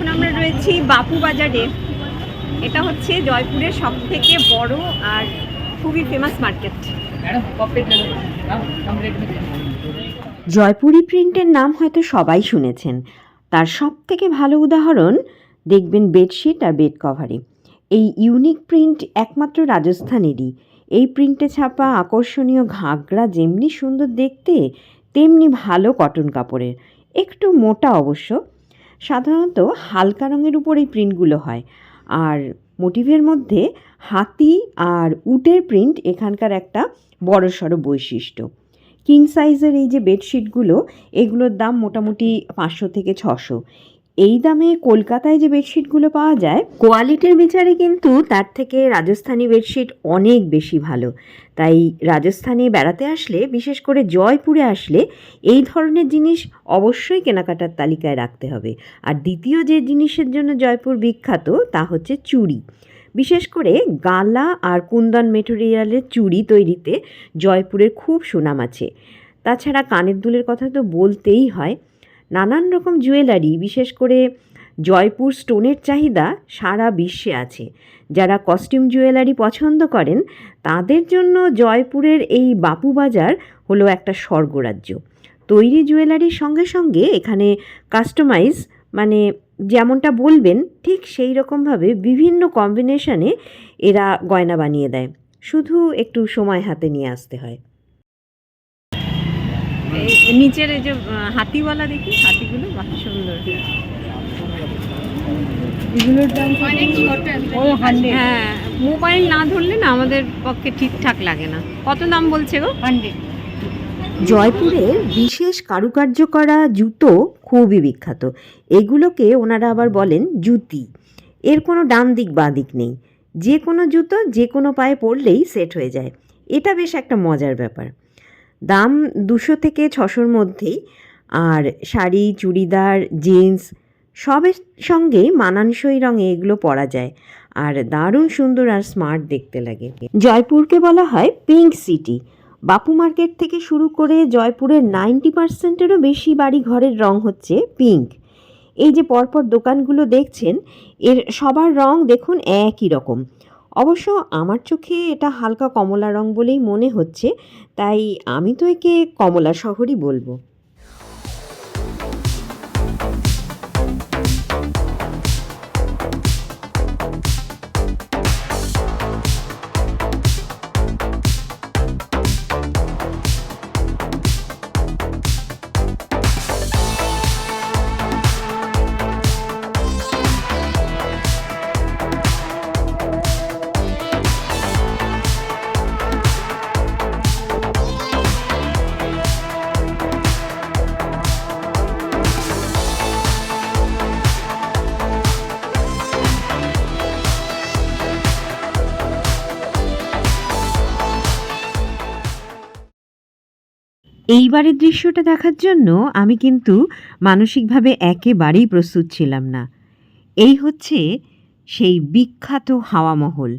এখন আমরা রয়েছি বাপু বাজারে। এটা হচ্ছে জয়পুরের সব থেকে বড় আর খুবই ফেমাস মার্কেট জয়পুরি প্রিন্টের নাম হয়তো সবাই শুনেছেন। তার সব থেকে ভালো উদাহরণ দেখবেন বেডশিট আর বেড কভারে এই ইউনিক প্রিন্ট একমাত্র রাজস্থানেরই। এই প্রিন্টে ছাপা আকর্ষণীয় ঘাগরা যেমনি সুন্দর দেখতে তেমনি ভালো কটন কাপড়ের। একটু মোটা অবশ্য সাধারণত হালকা রঙের উপর এই প্রিন্টগুলো হয়। আর মোটিভের মধ্যে হাতি আর উটের প্রিন্ট এখানকার একটা বড়সড় বৈশিষ্ট্য। কিং সাইজের এই যে বেডশিটগুলো এগুলোর দাম মোটামুটি পাঁচশো থেকে ছশো। এই দামে কলকাতায় যে বেডশিটগুলো পাওয়া যায়, কোয়ালিটির বিচারে কিন্তু তার থেকে রাজস্থানি বেডশিট অনেক বেশি ভালো। তাই রাজস্থানে বেড়াতে আসলে, বিশেষ করে জয়পুরে আসলে, এই ধরনের জিনিস অবশ্যই কেনাকাটার তালিকায় রাখতে হবে। আর দ্বিতীয় যে জিনিসের জন্য জয়পুর বিখ্যাত, তা হচ্ছে চুড়ি। বিশেষ করে গালা আর কুন্দন মেটেরিয়ালের চুড়ি তৈরিতে জয়পুরের খুব সুনাম আছে। তাছাড়া কানের দুলের কথা তো বলতেই হয় নানান রকম জুয়েলারি, বিশেষ করে জয়পুর স্টোনের চাহিদা সারা বিশ্বে আছে। যারা কস্টিউম জুয়েলারি পছন্দ করেন, তাদের জন্য জয়পুরের এই বাপু বাজার হলো একটা স্বর্গরাজ্য। তৈরি জুয়েলারির সঙ্গে সঙ্গে এখানে কাস্টমাইজ মানে যেমনটা বলবেন, ঠিক সেই রকমভাবে বিভিন্ন কম্বিনেশনে এরা গয়না বানিয়ে দেয়। শুধু একটু সময় হাতে নিয়ে আসতে হয়। নিচের এই যে হাতিওয়ালা দেখি হাতিগুলো বাহ সুন্দর। হ্যাঁ মোবাইল না ধরলে না আমাদের পক্ষে ঠিকঠাক লাগে না। কত দাম বলছে গো? হান্ড্রেড জয়পুরের বিশেষ কারুকার্য করা জুতো খুবই বিখ্যাত। এগুলোকে ওনারা আবার বলেন জুতি। এর কোনো ডান দিক বাঁ দিক নেই। যে কোনো জুতো যে কোনো পায়ে পরলেই সেট হয়ে যায়। এটা বেশ একটা মজার ব্যাপার। দাম দুশো থেকে ছশোর মধ্যেই। আর শাড়ি, চুড়িদার, জিন্স সবের সঙ্গে মানানসই রঙে এগুলো পরা যায়। আর দারুণ সুন্দর আর স্মার্ট দেখতে লাগে। জয়পুরকে বলা হয় পিঙ্ক সিটি। বাপু মার্কেট থেকে শুরু করে জয়পুরের নাইনটি পার্সেন্টেরও বেশি বাড়ি ঘরের রং হচ্ছে পিঙ্ক। এই যে পরপর দোকানগুলো দেখছেন, এর সবার রং দেখুন একই রকম। অবশ্য আমার চোখে এটা হালকা কমলা রং বলেই মনে হচ্ছে, তাই আমি তো একে কমলা শহরই বলব। এইবারের দৃশ্যটা দেখার জন্য আমি কিন্তু মানসিকভাবে একেবারেই প্রস্তুত ছিলাম না। এই হচ্ছে সেই বিখ্যাত হাওয়া মহল,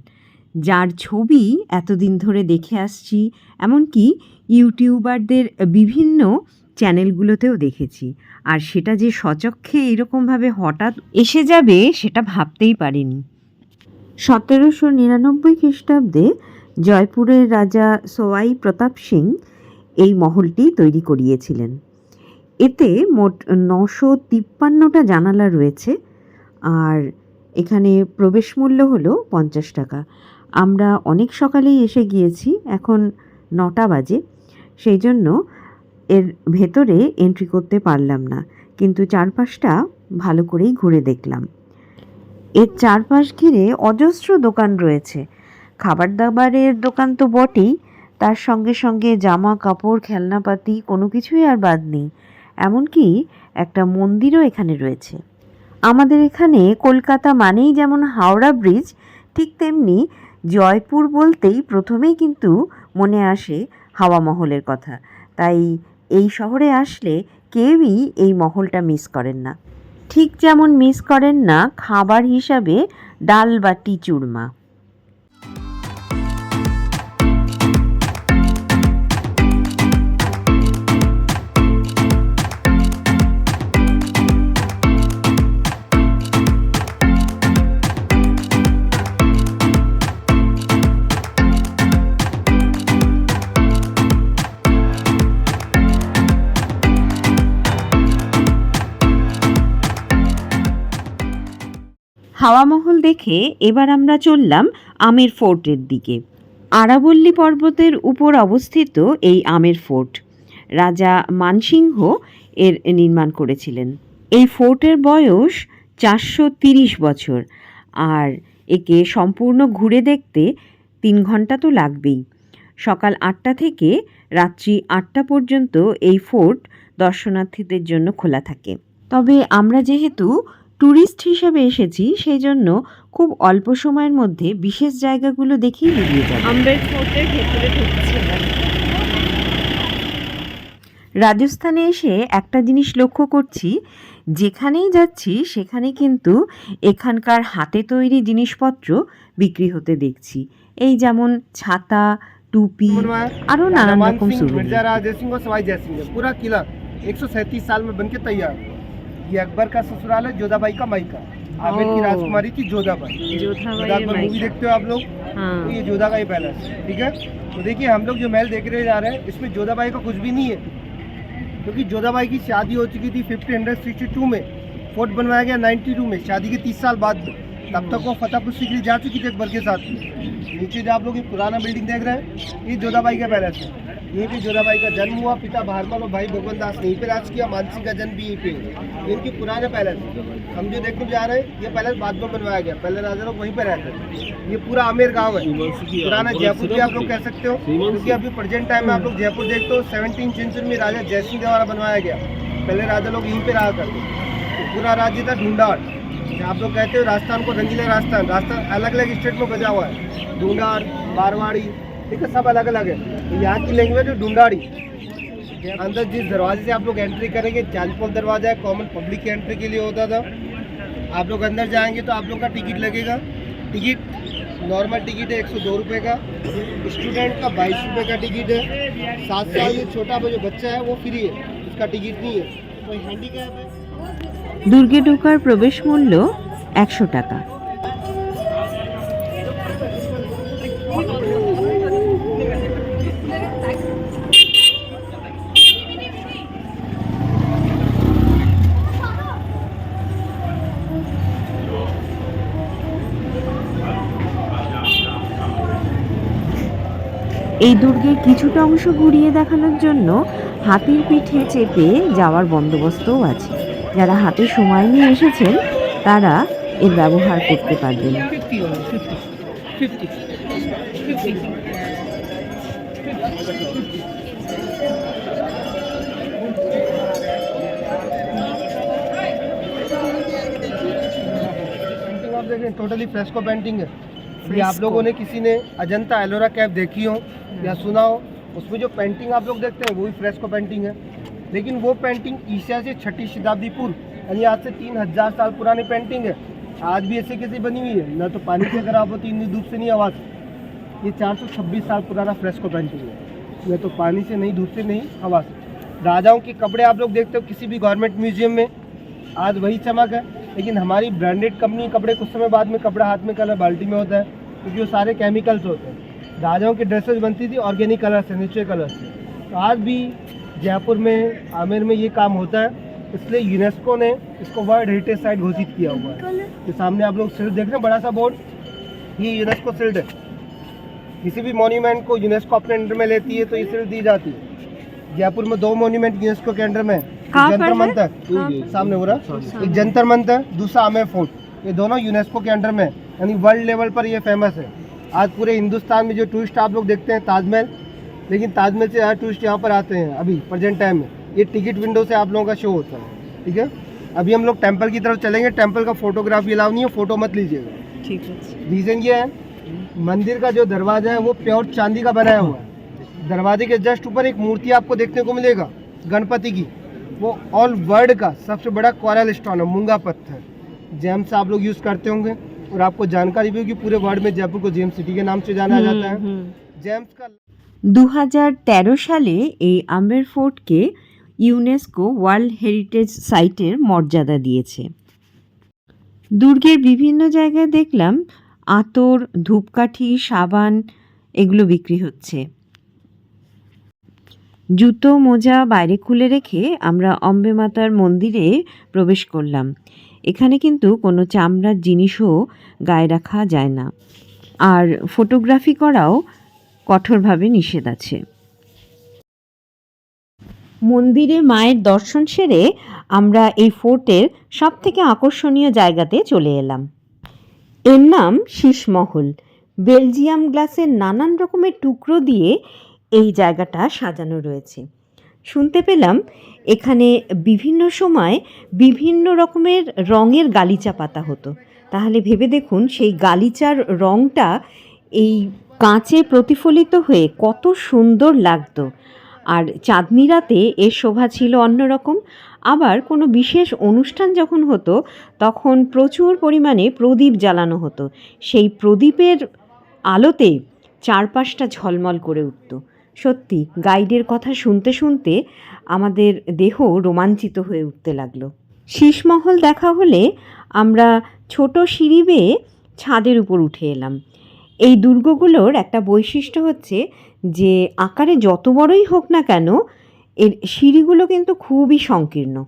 যার ছবি এতদিন ধরে দেখে আসছি, এমনকি ইউটিউবারদের বিভিন্ন চ্যানেলগুলোতেও দেখেছি। আর সেটা যে সচক্ষে এরকমভাবে হঠাৎ এসে যাবে, সেটা ভাবতেই পারিনি। সতেরোশো নিরানব্বই খ্রিস্টাব্দে জয়পুরের রাজা সোয়াই প্রতাপ সিং এই মহলটি তৈরি করিয়েছিলেন। এতে মোট নশো তিপ্পান্নটা জানালা রয়েছে আর এখানে প্রবেশ মূল্য হলো পঞ্চাশ টাকা। আমরা অনেক সকালেই এসে গিয়েছি, এখন নটা বাজে। সেই জন্য এর ভেতরে এন্ট্রি করতে পারলাম না, কিন্তু চারপাশটা ভালো করেই ঘুরে দেখলাম। এর চারপাশ ঘিরে অজস্র দোকান রয়েছে। খাবার দাবারের দোকান তো বটেই তার সঙ্গে সঙ্গে জামা, কাপড়, খেলনাপাতি কোনো কিছুই আর বাদ নেই। এমনকি একটা মন্দিরও এখানে রয়েছে। আমাদের এখানে কলকাতা মানেই যেমন হাওড়া ব্রিজ, ঠিক তেমনি জয়পুর বলতেই প্রথমেই কিন্তু মনে আসে হাওয়া মহলের কথা। তাই এই শহরে আসলে কেউই এই মহলটা মিস করেন না। ঠিক যেমন মিস করেন না খাবার হিসাবে ডাল বাটি চুরমা হাওয়া মহল দেখে এবার আমরা চললাম আমের ফোর্টের দিকে। আরাবল্লী পর্বতের উপর অবস্থিত এই আমের ফোর্ট। রাজা মানসিংহ এর নির্মাণ করেছিলেন। এই ফোর্টের বয়স চারশো তিরিশ বছর আর একে সম্পূর্ণ ঘুরে দেখতে তিন ঘণ্টা তো লাগবেই। সকাল আটটা থেকে রাত্রি আটটা পর্যন্ত এই ফোর্ট দর্শনার্থীদের জন্য খোলা থাকে। তবে আমরা যেহেতু ট্যুরিস্ট হিসেবে এসেছি সেই জন্য খুব অল্প সময়ের মধ্যে বিশেষ জায়গাগুলো দেখেই বেরিয়ে যাব। ভেতরে রাজস্থানে এসে একটা জিনিস লক্ষ্য করছি যেখানেই যাচ্ছি সেখানে কিন্তু এখানকার হাতে তৈরি জিনিসপত্র বিক্রি হতে দেখছি। এই যেমন ছাতা টুপি আরও নানান রকম সুবিধা রাজ সিং সবাই জয় সিং পুরা কিলা। একশো সাল মে বনকে তৈরি ये अकबर का ससुराल है जोधाबाई का माइका आमिर की राजकुमारी थी जोधाबाई। जोधा मूवी देखते हो आप लोग? हाँ। तो ये जोधा का ही पैलेस ठीक है? तो देखिए हम लोग जो महल देख रहे जा रहे हैं इसमें जोधाबाई का कुछ भी नहीं है। क्योंकि जोधाबाई की शादी हो चुकी थी फिफ्टीन हंड्रेड में। फोर्ट बनवाया गया नाइन्टी टू में शादी के तीस साल बाद। तब तक वो फतेहपुर सीकरी जा चुकी थी अकबर के साथ नीचे जो आप लोग ये पुराना बिल्डिंग देख रहे हैं ये जोधाबाई का पैलेस है। यहीं पे जोधाबाई का जन्म हुआ, पिता भारमल और भाई भगवंत दास ने यहीं पे राज किया मानसिंह का जन्म भी यहीं पे है। ये इनके पुराने पैलेस। हम जो देखने जा रहे हैं, ये पैलेस बाद में बनवाया गया। पहले राजा लोग वहीं पे रहते थे। ये पूरा आमेर गाँव है। पुराना जयपुर भी आप लोग कह सकते हो, क्योंकि अभी प्रेजेंट टाइम में आप लोग जयपुर देखते हो सेवनटीन सेंचुरी में राजा जयसिंह द्वारा बनवाया गया। पहले राजा लोग यहीं पे रहा करते तो पूरा राज्य था ढूंढाट आप लोग कहते हो राजस्थान को रंगीला राजस्थान। राजस्थान अलग अलग स्टेट में बजा हुआ है। ढूंढाट बारवाड़ी ठीक है सब अलग अलग है। तो यहाँ की लैंग्वेज है ढूंढाड़ी अंदर जिस दरवाजे से आप लोग एंट्री करेंगे चालपोल दरवाजा है कॉमन पब्लिक की एंट्री के लिए होता था आप लोग अंदर जाएंगे तो आप लोग का टिकट लगेगा टिकट नॉर्मल टिकट है एक सौ दो रुपये का स्टूडेंट का बाईस रुपये का टिकट है सात साल ये छोटा जो बच्चा है वो फ्री है उसका टिकट नहीं है कोई हैंडीकैप है দুর্গে ঢোকার প্রবেশ মূল্য একশো টাকা এই দুর্গের কিছুটা অংশ ঘুরিয়ে দেখানোর জন্য হাতির পিঠে চেপে যাওয়ার বন্দোবস্তও আছে যারা হাতে সময় নিয়ে এসেছেন তারা এর ব্যবহার করতে পারবেন फिफ्टी वाला फिफ्टी फिफ्टी फिफ्टी पेंटिंग आप देखें टोटली फ्रेस्को पेंटिंग है ये आप लोगों ने किसी ने अजंता एलोरा कैप देखी हो या सुना हो उसमें जो पेंटिंग आप लोग देखते हैं वो भी फ्रेस्को पेंटिंग है। लेकिन वो पेंटिंग ईसा से छठी शताब्दी पूर्व यानी आज से तीन हज़ार साल पुरानी पेंटिंग है। आज भी ऐसे कैसे बनी हुई है? न तो पानी से खराब होती इतनी धूप से नहीं आवाज़। ये 426 साल पुराना फ्रेस्को पेंटिंग है। न तो पानी से नहीं धूप से नहीं हवा से राजाओं के कपड़े आप लोग देखते हो किसी भी गवर्नमेंट म्यूज़ियम में। आज वही चमक है। लेकिन हमारी ब्रांडेड कंपनी कपड़े कुछ समय बाद में कपड़ा हाथ में कलर, बाल्टी में होता है, क्योंकि वो सारे केमिकल्स होते हैं। राजाओं की ड्रेसेस बनती थी ऑर्गेनिक कलर से नेचुरल कलर से तो आज भी जयपुर में, आमेर में ये काम होता है, इसलिए यूनेस्को ने इसको वर्ल्ड हेरिटेज साइट घोषित किया हुआ है। ये सामने आप लोग सिल्ड देख रहे हैं, बड़ा सा बोर्ड ये यूनेस्को सिल्ड है। किसी भी मोन्यूमेंट को यूनेस्को अपने अंडर में लेती है तो ये सिल्ड दी जाती है। जयपुर में दो मोन्यूमेंट यूनेस्को के अंडर में है। जंतर मंत्र। सामने हो रहा एक जंतर मंत्र दूसरा आमेर फोर्ट। ये दोनों यूनेस्को के अंडर में यानी वर्ल्ड लेवल पर ये फ़ेमस है। आज पूरे हिंदुस्तान में जो टूरिस्ट आप लोग देखते हैं ताजमहल लेकिन ताजमहल से हर टूरिस्ट यहाँ पर आते हैं अभी प्रेजेंट टाइम में। ये टिकट विंडो से आप लोगों का शो होता है। ठीक है? अभी हम लोग टेंपल की तरफ़ चलेंगे। टेंपल का फोटोग्राफी अलाव नहीं है फ़ोटो मत लीजिएगा। ठीक है। रीज़न ये है मंदिर का जो दरवाज़ा है वो प्योर चांदी का बनाया हुआ है। दरवाजे के जस्ट ऊपर एक मूर्ति आपको देखने को मिलेगा गणपति की। वो ऑल वर्ल्ड का सबसे बड़ा कोरल स्टोन है मूंगा पत्थर जेम्स आप लोग यूज़ करते होंगे और आपको जानकारी भी होगी पूरे वर्ल्ड में जयपुर को जेम्स सिटी के नाम से जाना जाता है जेम्स का দু সালে এই আম্বের ফোর্টকে ইউনেস্কো ওয়ার্ল্ড হেরিটেজ সাইটের মর্যাদা দিয়েছে দুর্গের বিভিন্ন জায়গায় দেখলাম আতর ধূপকাঠি সাবান এগুলো বিক্রি হচ্ছে জুতো, মোজা বাইরে খুলে রেখে আমরা অম্বে মাতার মন্দিরে প্রবেশ করলাম। এখানে কিন্তু কোনো চামড়ার জিনিসও গায়ে রাখা যায় না। আর ফটোগ্রাফি করাও কঠোরভাবে নিষেধ আছে। মন্দিরে মায়ের দর্শন সেরে আমরা এই ফোর্টের সব থেকে আকর্ষণীয় জায়গাতে চলে এলাম। এর নাম শীষমহল। বেলজিয়াম গ্লাসের নানান রকমের টুকরো দিয়ে এই জায়গাটা সাজানো রয়েছে। শুনতে পেলাম এখানে বিভিন্ন সময় বিভিন্ন রকমের রঙের গালিচা পাতা হতো। তাহলে ভেবে দেখুন সেই গালিচার রঙটা এই কাঁচে প্রতিফলিত হয়ে কত সুন্দর লাগতো। আর চাঁদনি রাতে এর শোভা ছিল অন্যরকম আবার কোনো বিশেষ অনুষ্ঠান যখন হতো, তখন প্রচুর পরিমাণে প্রদীপ জ্বালানো হতো। সেই প্রদীপের আলোতে চারপাশটা ঝলমল করে উঠত। সত্যি, গাইডের কথা শুনতে শুনতে আমাদের দেহ রোমাঞ্চিত হয়ে উঠতে লাগল। শীষমহল দেখা হলে আমরা ছোট সিঁড়ি বেয়ে ছাদের উপর উঠে এলাম। এই দুর্গগুলোর একটা বৈশিষ্ট্য হচ্ছে যে, আকারে যত বড়ই হোক না কেন, এর সিঁড়িগুলো কিন্তু খুবই সংকীর্ণ।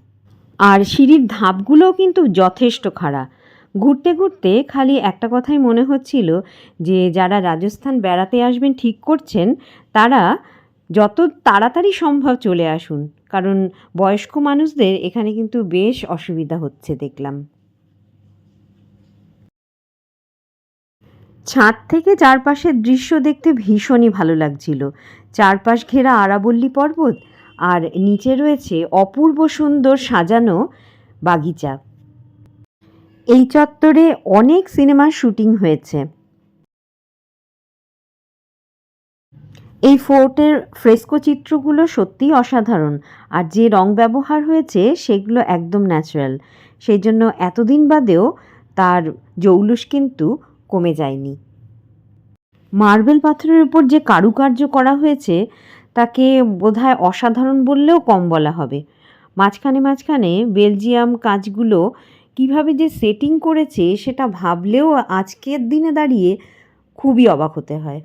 আর সিঁড়ির ধাপগুলোও কিন্তু যথেষ্ট খাড়া। ঘুরতে ঘুরতে খালি একটা কথাই মনে হচ্ছিল যে যারা রাজস্থান বেড়াতে আসবেন ঠিক করছেন, তারা যত তাড়াতাড়ি সম্ভব চলে আসুন। কারণ বয়স্ক মানুষদের এখানে কিন্তু বেশ অসুবিধা হচ্ছে দেখলাম। ছাদ থেকে চারপাশের দৃশ্য দেখতে ভীষণই ভালো লাগছিল। চারপাশ ঘেরা আরাবল্লী পর্বত আর নিচে রয়েছে অপূর্ব সুন্দর সাজানো বাগিচা। এই চত্বরে অনেক সিনেমার শুটিং হয়েছে। এই ফোর্টের ফ্রেস্কো চিত্রগুলো সত্যিই অসাধারণ, আর যে রং ব্যবহার হয়েছে সেগুলো একদম ন্যাচারাল। সেই জন্য এতদিন বাদেও তার জৌলুস কিন্তু কমে যায়নি। মার্বেল পাথরের উপর যে কারুকার্য করা হয়েছে, তাকে বোধহয় অসাধারণ বললেও কম বলা হবে। মাঝখানে মাঝখানে বেলজিয়াম কাজগুলো কীভাবে যে সেটিং করেছে সেটা ভাবলেও আজকের দিনে দাঁড়িয়ে খুবই অবাক হতে হয়।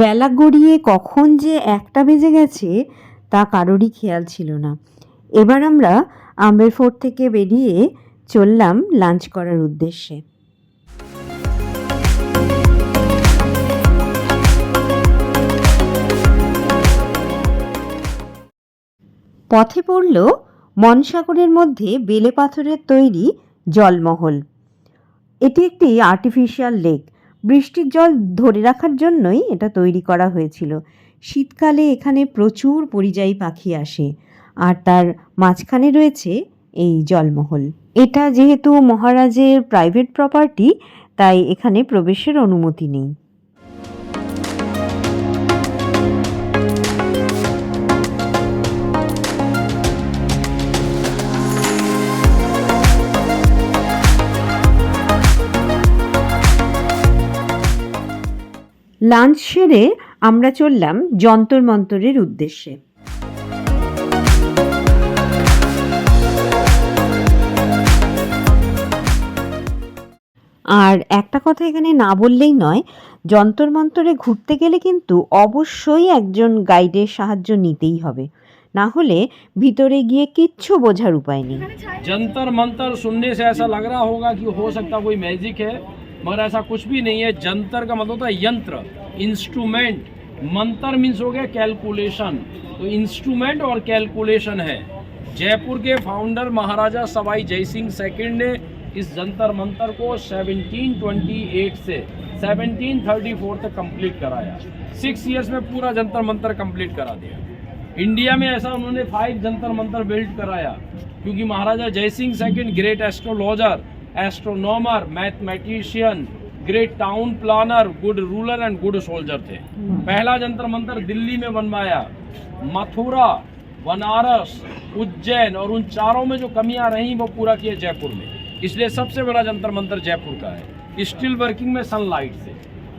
বেলা গড়িয়ে কখন যে একটা বেজে গেছে, তা কারোরই খেয়াল ছিল না। এবার আমরা আম্বের ফোর্ট থেকে বেরিয়ে চললাম লাঞ্চ করার উদ্দেশ্যে। পথে পড়ল মনসাগরের মধ্যে বেলে পাথরের তৈরি জলমহল। এটি একটি আর্টিফিশিয়াল লেক বৃষ্টির জল ধরে রাখার জন্যই এটা তৈরি করা হয়েছিল। শীতকালে এখানে প্রচুর পরিযায়ী পাখি আসে আর তার মাঝখানে রয়েছে এই জলমহল। এটা যেহেতু মহারাজের প্রাইভেট প্রপার্টি তাই এখানে প্রবেশের অনুমতি নেই। লাঞ্চ সেরে আমরা চললাম যন্তর মন্তরের উদ্দেশ্যে আর একটা কথা এখানে না বললেই নয় যন্তর মন্তরে ঘুরতে গেলে কিন্তু অবশ্যই একজন গাইডের সাহায্য নিতেই হবে না হলে ভিতরে গিয়ে কিচ্ছু বোঝার উপায় নেই जंतर मंतर सुनने से ऐसा लग रहा होगा कि हो सकता कोई मैजिक है मगर ऐसा कुछ भी नहीं है। जंतर का मतलब होता है यंत्र। इंस्ट्रूमेंट मंत्र मीन्स हो गया कैलकुलेशन तो इंस्ट्रूमेंट और कैलकुलेशन है। जयपुर के फाउंडर महाराजा सवाई जय सिंह सेकंड ने इस जंतर मंतर को 1728 से 1734 तक कंप्लीट कराया। सिक्स इयर्स में पूरा जंतर मंतर कंप्लीट करा दिया। इंडिया में ऐसा उन्होंने फाइव जंतर मंतर बिल्ड कराया। क्योंकि Maharaja Jai Singh second great astrologer astronomer mathematician great town planner good ruler and good soldier थे। पहला जंतर मंत्र दिल्ली में बनवाया। मथुरा, बनारस, उज्जैन और उन चारों में जो कमियाँ रहीं, वो पूरा किया जयपुर में। इसलिए सबसे बड़ा जंतर मंत्र जयपुर का है। स्टिल वर्किंग में सनलाइट से।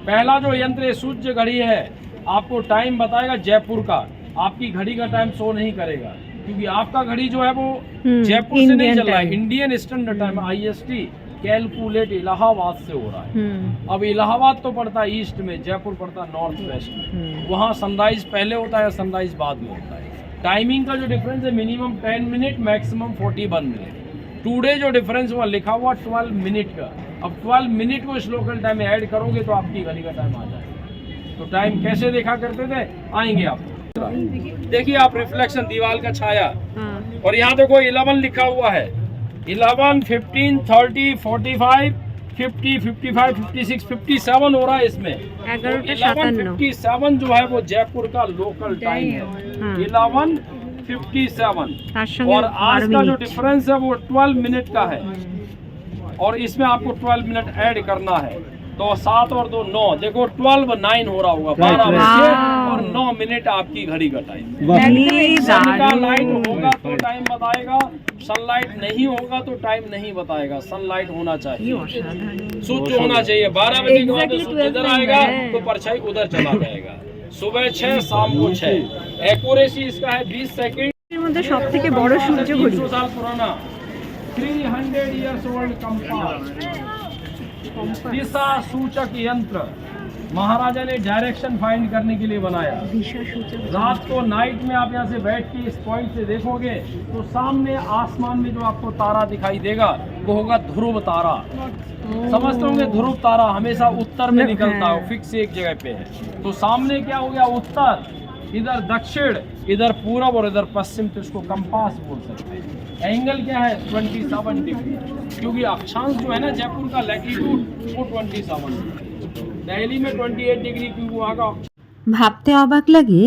पहला जो यंत्र सूर्य घड़ी है, आपको टाइम बताएगा जयपुर का। आपकी घड़ी का टाइम शो नहीं करेगा। क्योंकि आपका घड़ी जो है वो हम्म, जयपुर से नहीं चल रहा है। Indian standard time IST calculate Allahabad से हो रहा है। हम्म. अब इलाहाबाद तो पड़ता है ईस्ट में जयपुर पड़ता है नॉर्थ वेस्ट में। हम्म. वहाँ सनराइज पहले होता है सनराइज बाद में होता है। टाइमिंग का जो डिफरेंस है minimum ten minute maximum forty one minute today जो डिफरेंस हुआ लिखा हुआ ट्वेल्व मिनट का। अब ट्वेल्व मिनट को इस लोकल टाइम में ऐड करोगे तो आपकी घड़ी का टाइम आ जाएगा। तो टाइम कैसे देखा करते थे? आएँगे आप। देखिए आप रिफ्लेक्शन दीवार का छाया। और यहाँ देखो इलेवन लिखा हुआ है। Eleven fifteen thirty forty five fifty fifty five fifty six fifty seven हो रहा है इसमें। तो इलेवन फिफ्टी सेवन जो है वो जयपुर का लोकल टाइम है। Eleven fifty seven. और आज का जो डिफरेंस है वो ट्वेल्व मिनट का है। और इसमें आपको ट्वेल्व मिनट ऐड करना है। तो सात और दो नौ देखो ट्वेल्व नाइन हो रहा होगा बारह right. बजे Wow. और नौ मिनट आपकी घड़ी का टाइम अरे सन का दारुण। लाइट होगा तो टाइम बताएगा सनलाइट नहीं होगा तो टाइम नहीं बताएगा सनलाइट होना কি चाहिए অসাধারণ सूर्य होना चाहिए बारह बजे के बाद Exactly सूर्य 12 इधर में आएगा है। तो परछाई उधर चला जाएगा सुबह छह शाम को छह एक्यूरेसी इसका है बीस सेकंड এর মধ্যে সব থেকে বড় সূর্য ঘড়ি 300 साल पुराना 300 इयर्स ओल्ड कंपास दिशा सूचक यंत्र महाराजा ने डायरेक्शन फाइंड करने के लिए बनाया। रात को नाइट में आप यहाँ से बैठ के इस पॉइंट से देखोगे तो सामने आसमान में जो आपको तारा दिखाई देगा वो होगा ध्रुव तारा। समझते होंगे ध्रुव तारा हमेशा उत्तर में निकलता है फिक्स एक जगह पे है। तो सामने क्या हो गया उत्तर। इधर दक्षिण इधर पूरब और इधर पश्चिम तो इसको कंपास बोल सकते हैं एंगल क्या है 27 डिग्री क्योंकि अक्षांश जो है ना जयपुर का लैटिट्यूड वो 27 दिल्ली में 28 डिग्री क्योंकि वहाँ का ভাবতে অবাক লাগে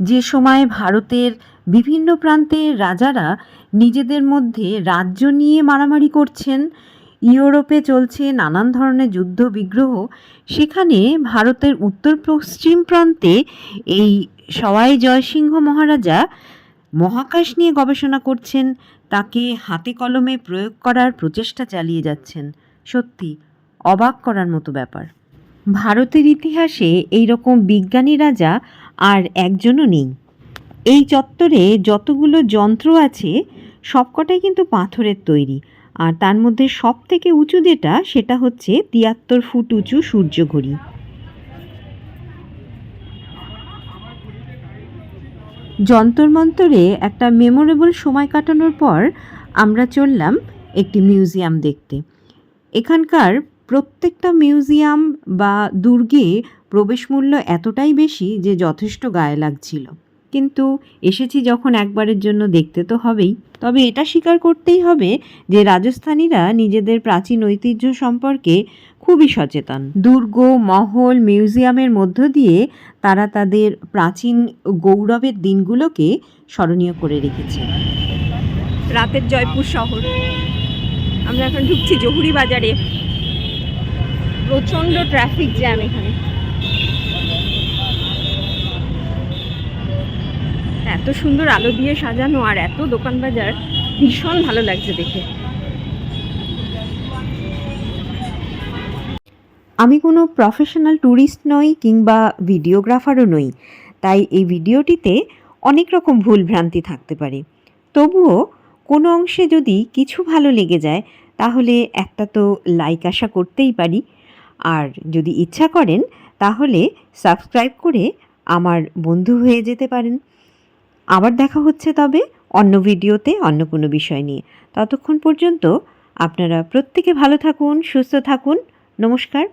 যে সময় ভারতের বিভিন্ন প্রান্তের রাজারা নিজেদের মধ্যে রাজ্য নিয়ে মারামারি করছেন ইউরোপে চলছে নানান ধরনের যুদ্ধ বিগ্রহ। সেখানে ভারতের উত্তর পশ্চিম প্রান্তে এই সবাই জয়সিংহ মহারাজা মহাকাশ নিয়ে গবেষণা করছেন। তাকে হাতে কলমে প্রয়োগ করার প্রচেষ্টা চালিয়ে যাচ্ছেন। সত্যি, অবাক করার মতো ব্যাপার। ভারতের ইতিহাসে এই রকম বিজ্ঞানী রাজা আর একজনও নেই। এই চত্বরে যতগুলো যন্ত্র আছে, সবকটাই কিন্তু পাথরের তৈরি। আর তার মধ্যে সব থেকে উঁচু যেটা, সেটা হচ্ছে তিয়াত্তর ফুট উঁচু সূর্য ঘড়ি। যন্তর মন্তরে একটা মেমোরেবল সময় কাটানোর পর আমরা চললাম একটি মিউজিয়াম দেখতে। এখানকার প্রত্যেকটা মিউজিয়াম বা দুর্গে প্রবেশ মূল্য এতটাই বেশি যে যথেষ্ট গায়ে লাগছিল। কিন্তু এসেছি যখন একবারের জন্য দেখতে তো হবেই। তবে এটা স্বীকার করতেই হবে যে রাজস্থানীরা নিজেদের প্রাচীন ঐতিহ্য সম্পর্কে খুবই সচেতন। দুর্গ, মহল, মিউজিয়ামের মধ্য দিয়ে তারা তাদের প্রাচীন গৌরবের দিনগুলোকে স্মরণীয় করে রেখেছে। রাতের জয়পুর শহর। আমরা এখন ঢুকছি জহুরি বাজারে। প্রচণ্ড ট্রাফিক জ্যাম এখানে। এত সুন্দর আলো দিয়ে সাজানো আর এত দোকান বাজার, ভীষণ ভালো লাগছে দেখে। আমি কোনো প্রফেশনাল ট্যুরিস্ট নই কিংবা ভিডিওগ্রাফারও নই, তাই এই ভিডিওটিতে অনেক রকম ভুল ভ্রান্তি থাকতে পারে। তবুও কোনো অংশে যদি কিছু ভালো লেগে যায়, তাহলে একটা তো লাইক আশা করতেই পারি। আর যদি ইচ্ছা করেন, তাহলে সাবস্ক্রাইব করে আমার বন্ধু হয়ে যেতে পারেন। আবার দেখা হচ্ছে তবে অন্য ভিডিওতে, অন্য কোনো বিষয় নিয়ে। ততক্ষণ পর্যন্ত আপনারা প্রত্যেকে ভালো থাকুন, সুস্থ থাকুন। নমস্কার।